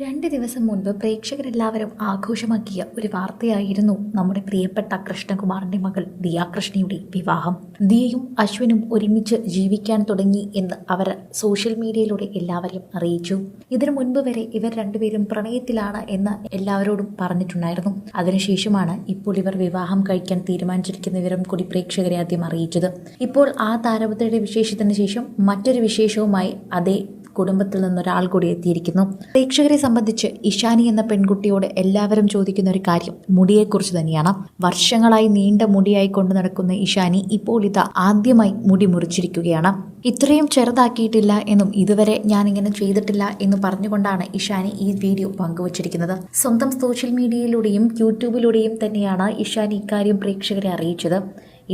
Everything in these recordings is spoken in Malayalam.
രണ്ട് ദിവസം മുൻപ് പ്രേക്ഷകരെല്ലാവരും ആഘോഷമാക്കിയ ഒരു വാർത്തയായിരുന്നു നമ്മുടെ പ്രിയപ്പെട്ട കൃഷ്ണകുമാറിന്റെ മകൾ ദിയാകൃഷ്ണയുടെ വിവാഹം. ദിയയും അശ്വിനും ഒരുമിച്ച് ജീവിക്കാൻ തുടങ്ങി എന്ന് അവർ സോഷ്യൽ മീഡിയയിലൂടെ എല്ലാവരെയും അറിയിച്ചു. ഇതിനു മുൻപ് വരെ ഇവർ രണ്ടുപേരും പ്രണയത്തിലാണ് എന്ന് എല്ലാവരോടും പറഞ്ഞിട്ടുണ്ടായിരുന്നു. അതിനുശേഷമാണ് ഇപ്പോൾ ഇവർ വിവാഹം കഴിക്കാൻ തീരുമാനിച്ചിരിക്കുന്ന വിവരം കൂടി പ്രേക്ഷകരെ ആദ്യം അറിയിച്ചത്. ഇപ്പോൾ ആ താരപത്രയുടെ വിശേഷത്തിന് ശേഷം മറ്റൊരു വിശേഷവുമായി അതേ കുടുംബത്തിൽ നിന്നൊരാൾ കൂടി എത്തിയിരിക്കുന്നു. പ്രേക്ഷകരെ സംബന്ധിച്ച് ഇഷാനി എന്ന പെൺകുട്ടിയോട് എല്ലാവരും ചോദിക്കുന്ന ഒരു കാര്യം മുടിയെക്കുറിച്ച് തന്നെയാണ്. വർഷങ്ങളായി നീണ്ട മുടിയായി കൊണ്ടു നടക്കുന്ന ഇഷാനി ഇപ്പോൾ ഇതാ ആദ്യമായി മുടി മുറിച്ചിരിക്കുകയാണ്. ഇത്രയും ചെറുതാക്കിയിട്ടില്ല എന്നും ഇതുവരെ ഞാൻ ഇങ്ങനെ ചെയ്തിട്ടില്ല എന്ന് പറഞ്ഞുകൊണ്ടാണ് ഇഷാനി ഈ വീഡിയോ പങ്കുവച്ചിരിക്കുന്നത്. സ്വന്തം സോഷ്യൽ മീഡിയയിലൂടെയും യൂട്യൂബിലൂടെയും തന്നെയാണ് ഇഷാനി ഇക്കാര്യം പ്രേക്ഷകരെ അറിയിച്ചത്.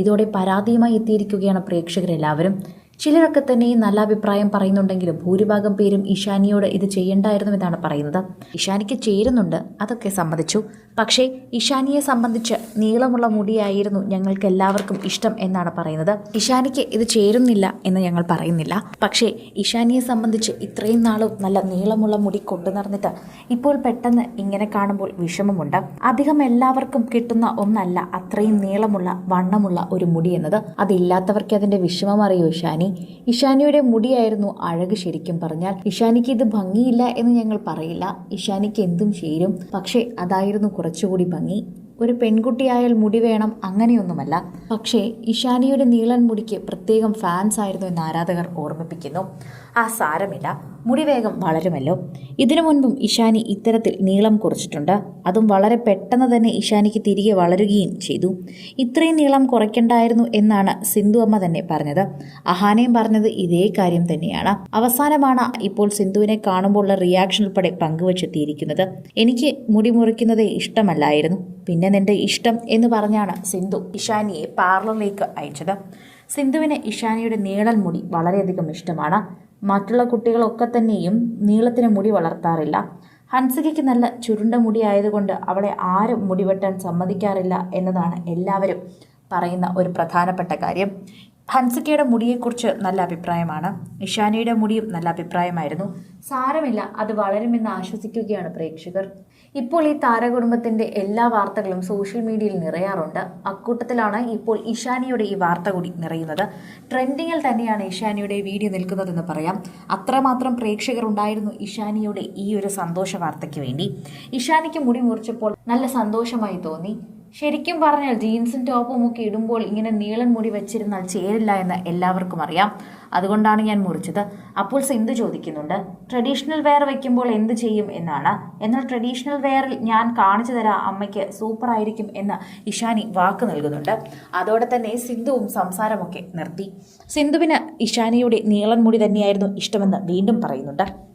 ഇതോടെ പരാതിയുമായി എത്തിയിരിക്കുകയാണ് പ്രേക്ഷകരെല്ലാവരും. ചിലരൊക്കെ തന്നെ ഈ നല്ല അഭിപ്രായം പറയുന്നുണ്ടെങ്കിലും ഭൂരിഭാഗം പേരും ഇഷാനിയോട് ഇത് ചെയ്യണ്ടായിരുന്നു എന്നാണ് പറയുന്നത്. ഇഷാനിക്ക് ചേരുന്നുണ്ട് അതൊക്കെ സമ്മതിച്ചു. പക്ഷേ ഇഷാനിയെ സംബന്ധിച്ച് നീളമുള്ള മുടിയായിരുന്നു ഞങ്ങൾക്ക് എല്ലാവർക്കും ഇഷ്ടം എന്നാണ് പറയുന്നത്. ഇഷാനിക്ക് ഇത് ചേരുന്നില്ല എന്ന് ഞങ്ങൾ പറയുന്നില്ല. പക്ഷേ ഇഷാനിയെ സംബന്ധിച്ച് ഇത്രയും നാളും നല്ല നീളമുള്ള മുടി കൊണ്ടു നടന്നിട്ട് ഇപ്പോൾ പെട്ടെന്ന് ഇങ്ങനെ കാണുമ്പോൾ വിഷമമുണ്ട്. അധികം എല്ലാവർക്കും കിട്ടുന്ന ഒന്നല്ല അത്രയും നീളമുള്ള വണ്ണമുള്ള ഒരു മുടി എന്നത്. അതില്ലാത്തവർക്ക് അതിന്റെ വിഷമം അറിയൂ ഇഷാനി? ഇഷാനിയുടെ മുടിയായിരുന്നു അഴക് ശരിക്കും പറഞ്ഞാൽ. ഇഷാനിക്ക് ഇത് ഭംഗിയില്ല എന്ന് ഞങ്ങൾ പറയില്ല. ഇഷാനിക്ക് എന്തും ചേരും. പക്ഷേ അതായിരുന്നു കുറച്ചുകൂടി ഭംഗി. ഒരു പെൺകുട്ടിയായാൽ മുടി വേണം അങ്ങനെയൊന്നുമല്ല. പക്ഷേ ഇഷാനിയുടെ നീളൻ മുടിക്ക് പ്രത്യേകം ഫാൻസ് ആയിരുന്നു എന്ന് ആരാധകർ ഓർമ്മിപ്പിക്കുന്നു. ആ സാരമില്ല. മുടി വേഗം വളരുമല്ലോ. ഇതിനു മുൻപും ഇഷാനി ഇത്തരത്തിൽ നീളം കുറച്ചിട്ടുണ്ട്. അതും വളരെ പെട്ടെന്ന് തന്നെ ഇഷാനിക്ക് തിരികെ വളരുകയും ചെയ്തു. ഇത്രയും നീളം കുറയ്ക്കണ്ടായിരുന്നു എന്നാണ് സിന്ധു അമ്മ തന്നെ പറഞ്ഞത്. അഹാനയും പറഞ്ഞത് ഇതേ കാര്യം തന്നെയാണ്. അവസാനമാണ് ഇപ്പോൾ സിന്ധുവിനെ കാണുമ്പോഴുള്ള റിയാക്ഷൻ ഉൾപ്പെടെ പങ്കുവച്ചെത്തിയിരിക്കുന്നത്. എനിക്ക് മുടി മുറിക്കുന്നതേ ഇഷ്ടമല്ലായിരുന്നു. പിന്നെ നിന്റെ ഇഷ്ടം എന്ന് പറഞ്ഞാണ് സിന്ധു ഇഷാനിയെ പാർലറിലേക്ക് അയച്ചത്. സിന്ധുവിന് ഇഷാനിയുടെ നീളൻ മുടി വളരെയധികം ഇഷ്ടമാണ്. മറ്റുള്ള കുട്ടികളൊക്കെ തന്നെയും നീളത്തിന് മുടി വളർത്താറില്ല. ഹൻസികയ്ക്ക് നല്ല ചുരുണ്ട മുടി ആയതുകൊണ്ട് അവളെ ആരും മുടി വെട്ടാൻ സമ്മതിക്കാറില്ല എന്നതാണ് എല്ലാവരും പറയുന്ന ഒരു പ്രധാനപ്പെട്ട കാര്യം. ഹൻസിക്കയുടെ മുടിയെക്കുറിച്ച് നല്ല അഭിപ്രായമാണ്. ഇഷാനിയുടെ മുടിയും നല്ല അഭിപ്രായമായിരുന്നു. സാരമില്ല അത് വളരുമെന്ന് ആശ്വസിക്കുകയാണ് പ്രേക്ഷകർ. ഇപ്പോൾ ഈ താരകുടുംബത്തിന്റെ എല്ലാ വാർത്തകളും സോഷ്യൽ മീഡിയയിൽ നിറയാറുണ്ട്. അക്കൂട്ടത്തിലാണ് ഇപ്പോൾ ഇഷാനിയുടെ ഈ വാർത്ത കൂടി നിറയുന്നത്. ട്രെൻഡിങ്ങിൽ തന്നെയാണ് ഇഷാനിയുടെ വീഡിയോ നിൽക്കുന്നതെന്ന് പറയാം. അത്രമാത്രം പ്രേക്ഷകർ ഉണ്ടായിരുന്നു ഇഷാനിയുടെ ഈ ഒരു സന്തോഷ വാർത്തയ്ക്ക് വേണ്ടി. ഇഷാനിക്ക് മുടി മുറിച്ചപ്പോൾ നല്ല സന്തോഷമായി തോന്നി. ശരിക്കും പറഞ്ഞാൽ ജീൻസും ടോപ്പും ഒക്കെ ഇടുമ്പോൾ ഇങ്ങനെ നീളൻ മുടി വെച്ചിരുന്നാൽ ചേരില്ല എന്ന് എല്ലാവർക്കും അറിയാം. അതുകൊണ്ടാണ് ഞാൻ മുറിച്ചത്. അപ്പോൾ സിന്ധു ചോദിക്കുന്നുണ്ട്? ട്രഡീഷണൽ വെയർ വെക്കുമ്പോൾ എന്ത് ചെയ്യും എന്നാണ്. എന്നാൽ ട്രഡീഷണൽ വെയറിൽ ഞാൻ കാണിച്ചു തരാം അമ്മയ്ക്ക് സൂപ്പർ ആയിരിക്കും എന്ന് ഇഷാനി വാക്ക് നൽകുന്നുണ്ട്. അതോടെ തന്നെ സിന്ധുവും സംസാരമൊക്കെ നിർത്തി. സിന്ധുവിന് ഇഷാനിയുടെ നീളൻ മുടി തന്നെയായിരുന്നു ഇഷ്ടമെന്ന് വീണ്ടും പറയുന്നുണ്ട്.